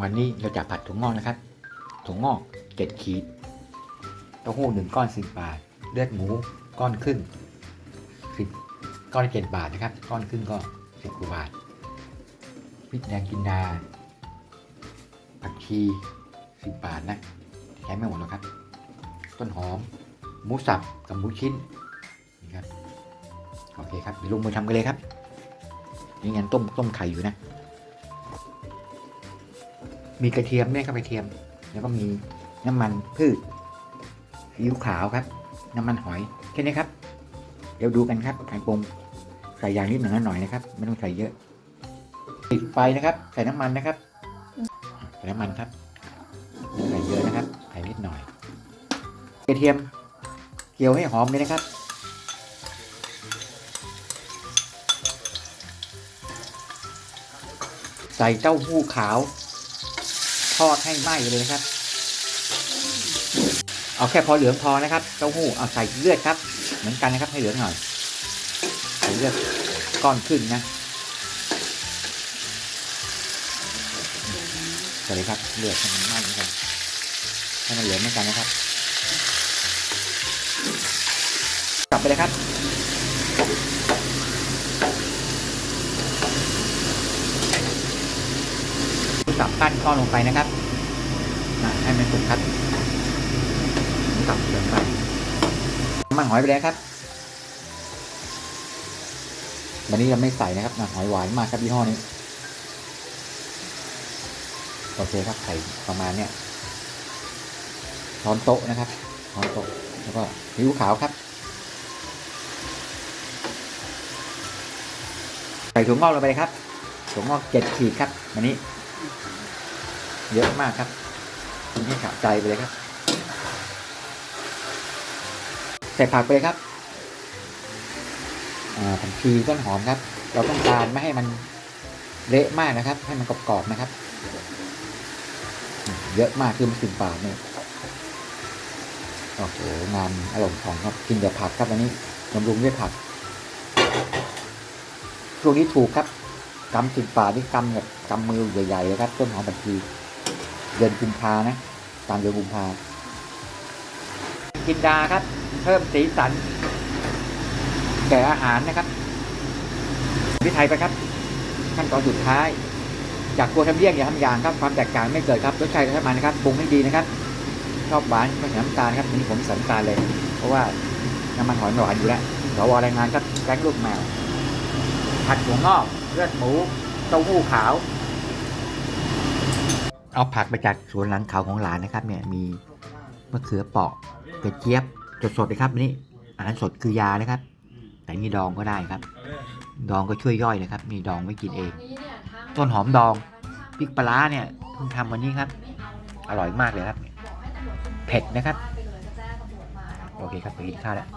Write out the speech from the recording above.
วันนี้เราจะผัดถั่วงอกนะครับ ถั่วงอกเจ็ดขีด เต้าหู้หนึ่งก้อนสิบบาท เลือดหมูก้อนครึ่งสิบก้อนเจ็ดบาทนะครับ ก้อนครึ่งก็สิบกว่าบาทพริกแดงกินดาผักชีสิบบาทนะใช้ไม่หมดหรอกครับ ต้นหอม หมูสับกับหมูชิ้นนี่ครับ โอเคครับเดี๋ยวลงมือทำกันเลยครับนี่งั้นต้มต้มไข่อยู่นะ มีกระเทียมเนี่ยครับกระเทียม แล้วก็มีน้ำมันพืชซีอิ๊วขาวครับ น้ำมันหอยแค่นี้ครับ เดี๋ยวดูกันครับการปรุงใส่อย่างนิดหนึ่งหน่อยนะครับ ไม่ต้องใส่เยอะปิดไฟนะครับ ใส่น้ำมันนะครับใส่น้ำมันครับไม่ใส่เยอะนะครับใส่นิดหน่อย กระเทียมเกี่ยวให้หอมเลยนะครับใส่เต้าหู้ขาว ทอดให้ไหม้เลยนะครับ เอาแค่พอเหลืองพอนะครับ เต้าหู้เอาใส่เลือดครับ เหมือนกันนะครับให้เหลืองหน่อยใส่เลือดก้อนขึ้นนะใส่เลยครับเลือดให้มันไหม้เหมือนกันให้มันเหลืองเหมือนกันนะครับ กลับไปเลยครับ สับปั้นก้อลงไปนะครับให้มันสุกครับสับลงไปน้ำมันหอยไปเลยครับวันนี้เราไม่ใส่นะครับหอยหวานมากครับยี่ห้อนี้โอเคครับใส่ประมาณเนี้ยช้อนโต๊ะนะครับช้อนโต๊ะแล้วก็ซีอิ๊วขาวครับใส่ถั่วงอกลงไปเลยครับถั่วงอกเจ็ดขีดครับวันนี้ เยอะมากครับกินให้ขาดใจไปเลยครับใส่ผักไปเลยครับอ่าผักชีต้นหอมครับ เราต้องการไม่ให้มันเละมากนะครับ ให้มันกรอบๆนะครับ เยอะมากคือมันสิบบาทเนี่ยโอ้โหงานอร่อยของครับกินแต่ผักครับวันนี้บำรุงด้วยผักช่วงนี้ถูกครับ กำสิบบาทนี่กำแบบกำมือใหญ่ๆเลยครับ ต้นหอมผักชีเดือนกุมภานะตามเดือนกุมภากินดาครับ เพิ่มสีสัน แก่อาหารนะครับพิไทยไปครับ ขั้นตอนสุดท้าย จากครัวทำเลี่ยงอย่าทำอย่างครับความแตกต่างไม่เกิดครับรสชาติก็ทำมันนะครับปรุงให้ดีนะครับ ชอบหวานไม่ใส่น้ำตาลครับวันนี้ผมใส่น้ำตาลเลย เพราะว่าน้ำมันหอยไม่หวานอยู่แล้วสวแรงงานครับแกงลูกแมวผัดถั่วงอก เลือดหมูเต้าหู้ขาว เอาผักมาจากสวนหลังเขาของหลานนะครับ เนี่ยมีมะเขือเปราะกระเจี๊ยบสดๆเลยครับนี่อาหารสดคือยานะครับ แต่นี่ดองก็ได้ครับ ดองก็ช่วยย่อยนะครับนี่ดองไม่กินเอง ต้นหอมดองพริกปลาร้าเนี่ยเพิ่งทำวันนี้ครับ อร่อยมากเลยครับ เผ็ดนะครับ โอเคครับไปกินข้าวแล้ว